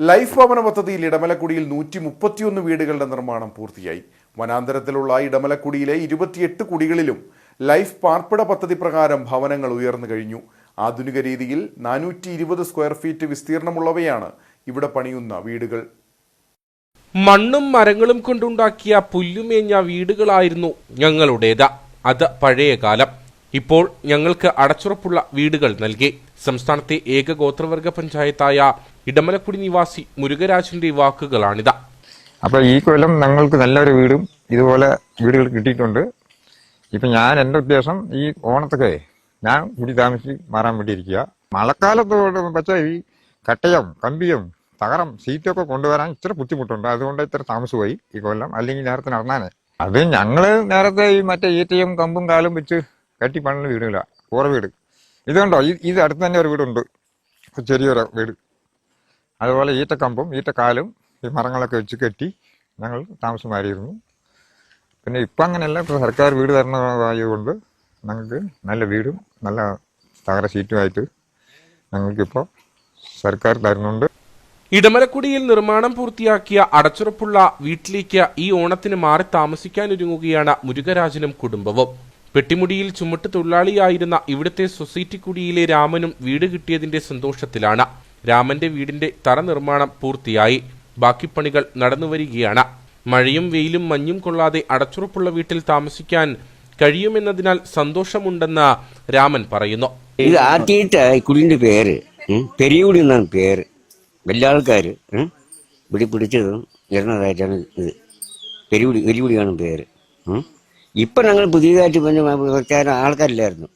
Life ഭവന പദ്ധതിയിൽ ഇടമലക്കുടിയിൽ നൂറ്റി മുപ്പത്തിയൊന്ന് വീടുകളുടെ നിർമ്മാണം പൂർത്തിയായി. വനാന്തരത്തിലുള്ള ഇടമലക്കുടിയിലെ ഇരുപത്തിയെട്ട് കുടികളിലും ലൈഫ് പാർപ്പിട പദ്ധതി പ്രകാരം ഭവനങ്ങൾ ഉയർന്നു കഴിഞ്ഞു. ആധുനിക രീതിയിൽ നാനൂറ്റി ഇരുപത് സ്ക്വയർ ഫീറ്റ് വിസ്തീർണമുള്ളവയാണ് ഇവിടെ പണിയുന്ന വീടുകൾ. മണ്ണും മരങ്ങളും കൊണ്ടുണ്ടാക്കിയ പുല്ലുമേഞ്ഞ വീടുകളായിരുന്നു ഞങ്ങളുടേത്. അത് പഴയ കാലം ഇപ്പോൾ ഞങ്ങൾക്ക് അടച്ചുറപ്പുള്ള വീടുകൾ നൽകി. സംസ്ഥാനത്തെ ഏക ഗോത്രവർഗ പഞ്ചായത്തായ ഇടമലക്കുടി നിവാസി മുരുകരാജന്റെ വാക്കുകളാണിത്. അപ്പോൾ ഈ കൊല്ലം ഞങ്ങൾക്ക് നല്ലൊരു വീടും ഇതുപോലെ വീടുകൾ കിട്ടിയിട്ടുണ്ട്. ഇപ്പം ഞാൻ എന്റെ ഉദ്ദേശം ഈ ഓണത്തൊക്കെ ഞാൻ കുടി താമസിച്ച് മാറാൻ വേണ്ടിയിരിക്കുക. മഴക്കാലത്തോട് പക്ഷേ ഈ കട്ടയം കമ്പിയും തകരം സീറ്റൊക്കെ കൊണ്ടുവരാൻ ഇത്ര ബുദ്ധിമുട്ടുണ്ട്. അതുകൊണ്ട് ഇത്ര താമസമായി ഈ കൊല്ലം. അല്ലെങ്കിൽ നേരത്തെ നടന്നാനേ. അത് ഞങ്ങൾ നേരത്തെ ഈ മറ്റേ ഈറ്റയും കമ്പും കാലും വെച്ച് കെട്ടി പണിത വീടില്ല കൂറ വീട്. ഇതുണ്ടോ ഇത് അടുത്ത് തന്നെ ഒരു വീടുണ്ട്. ചെറിയൊരു വീട്. അതുപോലെ ഈറ്റക്കമ്പും ഈറ്റക്കാലും ഈ മരങ്ങളൊക്കെ വെച്ച് കെട്ടി ഞങ്ങൾ താമസം മാറിയിരുന്നു പിന്നെ ഇപ്പം അങ്ങനെയല്ല. ഇപ്പോൾ സർക്കാർ വീട് തരണമായതുകൊണ്ട് ഞങ്ങൾക്ക് നല്ല വീടും നല്ല തകര സീറ്റുമായിട്ട് ഞങ്ങൾക്കിപ്പോൾ സർക്കാർ തരുന്നുണ്ട്. ഇടമലക്കുടിയിൽ നിർമ്മാണം പൂർത്തിയാക്കിയ അടച്ചുറപ്പുള്ള വീട്ടിലേക്ക് ഈ ഓണത്തിന് മാറി താമസിക്കാനൊരുങ്ങുകയാണ് മുരുകരാജനും കുടുംബവും. പെട്ടിമുടിയിൽ ചുമട്ട് തൊഴിലാളിയായിരുന്ന ഇവിടുത്തെ സൊസൈറ്റി കുടിയിലെ രാമനും വീട് കിട്ടിയതിന്റെ സന്തോഷത്തിലാണ്. രാമന്റെ വീടിന്റെ തറ നിർമ്മാണം പൂർത്തിയായി. ബാക്കി പണികൾ നടന്നുവരികയാണ് മഴയും വെയിലും മഞ്ഞും കൊള്ളാതെ അടച്ചുറപ്പുള്ള വീട്ടിൽ താമസിക്കാൻ കഴിയുമെന്നതിനാൽ സന്തോഷമുണ്ടെന്ന് രാമൻ പറയുന്നു. ഇത് ആദ്യമായിട്ട് കുടിന്റെ പേര്. പെരിയുടി എന്നാണ് പേര്. വലിയ ആൾക്കാർ ഇവിടെ പിടിച്ചതും ഇറങ്ങുന്നതായിട്ടാണ് ഇത്. പെരിയുടി വെല്ലുവിളിയാണ് പേര്. ഇപ്പൊ ഞങ്ങൾ പുതിയതായിട്ട് പിന്നെ കുറച്ചായിരം ആൾക്കാരില്ലായിരുന്നു.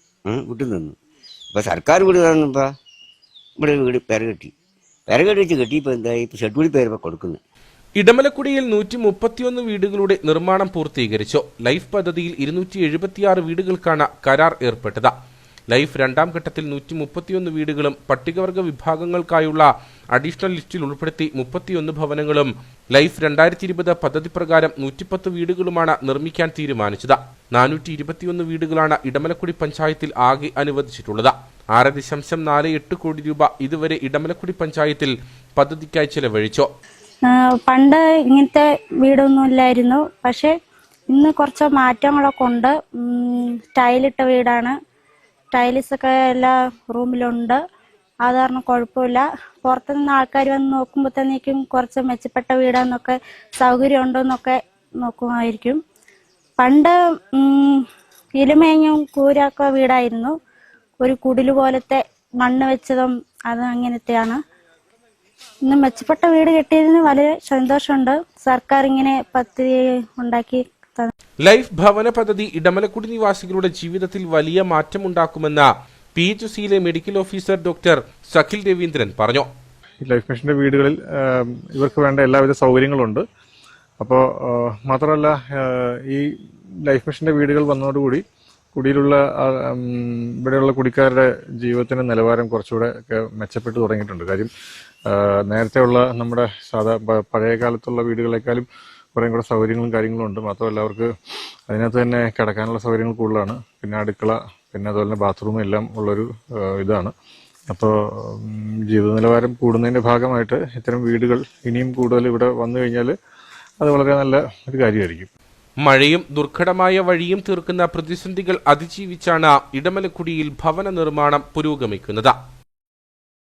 വിട്ടു നിന്നു. ഇപ്പൊ സർക്കാർ വീട് തന്നപ്പോ ഇവിടെ വീട് പെരകെട്ടി കെട്ടി. പേര കെട്ടി വെച്ച് കെട്ടിയപ്പോ എന്തായി ഇപ്പൊ ഷെഡ്യൂൾ പേര് കൊടുക്കുന്നു? കൊടുക്കുന്നത് ഇടമലക്കുടിയിൽ നൂറ്റി മുപ്പത്തിയൊന്ന് വീടുകളുടെ നിർമ്മാണം പൂർത്തീകരിച്ചു. ലൈഫ് പദ്ധതിയിൽ ഇരുന്നൂറ്റി എഴുപത്തിയാറ് വീടുകൾക്കാണ് കരാർ ഏർപ്പെട്ടത്. ലൈഫ് രണ്ടാം ഘട്ടത്തിൽ നൂറ്റി മുപ്പത്തിയൊന്ന് വീടുകളും പട്ടികവർഗ വിഭാഗങ്ങൾക്കായുള്ള അഡീഷണൽ ലിസ്റ്റിൽ ഉൾപ്പെടുത്തി മുപ്പത്തിയൊന്ന് ഭവനങ്ങളും ലൈഫ് രണ്ടായിരത്തി ഇരുപത് പദ്ധതി പ്രകാരം നൂറ്റിപ്പത്ത് വീടുകളുമാണ് നിർമ്മിക്കാൻ തീരുമാനിച്ചത്. നാനൂറ്റി ഇരുപത്തിയൊന്ന് വീടുകളാണ് ഇടമലക്കുടി പഞ്ചായത്തിൽ ആകെ അനുവദിച്ചിട്ടുള്ളത്. ആറ് ദശാംശം നാല് എട്ട് കോടി രൂപ ഇതുവരെ ഇടമലക്കുടി പഞ്ചായത്തിൽ പദ്ധതിക്കായി ചെലവഴിച്ചു. പണ്ട് ഇങ്ങനത്തെ വീടൊന്നും ഇല്ലായിരുന്നു. പക്ഷെ ഇന്ന് കുറച്ച് മാറ്റങ്ങളൊക്കെ ഉണ്ട്. ടൈലിട്ട വീടാണ്. ടൈൽസ് ഒക്കെ എല്ലാ റൂമിലുണ്ട്. അത് കാരണം കുഴപ്പമില്ല. പുറത്തുനിന്ന് ആൾക്കാർ വന്ന് നോക്കുമ്പോൾ തന്നേക്കും കുറച്ച് മെച്ചപ്പെട്ട വീടാന്നൊക്കെ സൗകര്യം ഉണ്ടോന്നൊക്കെ നോക്കുമായിരിക്കും. പണ്ട് ഇലുമേഞ്ഞും കൂരൊക്കെ വീടായിരുന്നു. ഒരു കുടിൽ പോലത്തെ മണ്ണ് വെച്ചതും അത് അങ്ങനത്തെയാണ്. ഇന്ന് മെച്ചപ്പെട്ട വീട് കിട്ടിയതിന് വളരെ സന്തോഷമുണ്ട്. സർക്കാർ ഇങ്ങനെ പദ്ധതി ഉണ്ടാക്കി ലൈഫ് ഭവന പദ്ധതി ഇടമലക്കുടി നിവാസികളുടെ ജീവിതത്തിൽ വലിയ മാറ്റമുണ്ടാക്കുമെന്ന് പി എച്ച് സിയിലെ medical officer doctor Sakhil Raveendran പറഞ്ഞു. ലൈഫ് മിഷന്റെ വീടുകളിൽ ഇവർക്ക് വേണ്ട എല്ലാവിധ സൗകര്യങ്ങളുണ്ട്. അപ്പോൾ മാത്രമല്ല ഈ ലൈഫ് മിഷന്റെ വീടുകൾ വന്നതോടുകൂടി കുടിയിലുള്ള ഇവിടെയുള്ള കുടിക്കാരുടെ ജീവിതത്തിന്റെ നിലവാരം കുറച്ചുകൂടെ ഒക്കെ മെച്ചപ്പെട്ടു തുടങ്ങിയിട്ടുണ്ട്. കാര്യം നേരത്തെയുള്ള നമ്മുടെ സാധാ പഴയ കാലത്തുള്ള വീടുകളെക്കാളും കുറേ കൂടെ സൗകര്യങ്ങളും കാര്യങ്ങളും ഉണ്ട്. മാത്രമല്ല അവർക്ക് അതിനകത്ത് തന്നെ കിടക്കാനുള്ള സൗകര്യങ്ങൾ കൂടുതലാണ്. പിന്നെ അടുക്കള പിന്നെ അതുപോലെ തന്നെ ബാത്റൂം എല്ലാം ഉള്ളൊരു ഇതാണ്. അപ്പോൾ ജീവിത നിലവാരം കൂടുന്നതിന്റെ ഭാഗമായിട്ട് ഇത്തരം വീടുകൾ ഇനിയും കൂടുതൽ ഇവിടെ വന്നു കഴിഞ്ഞാൽ അത് വളരെ നല്ല ഒരു കാര്യമായിരിക്കും. മഴയും ദുർഘടമായ വഴിയും തീർക്കുന്ന പ്രതിസന്ധികൾ അതിജീവിച്ചാണ് ഇടമലക്കുടിയിൽ ഭവന നിർമ്മാണം പുരോഗമിക്കുന്നത്.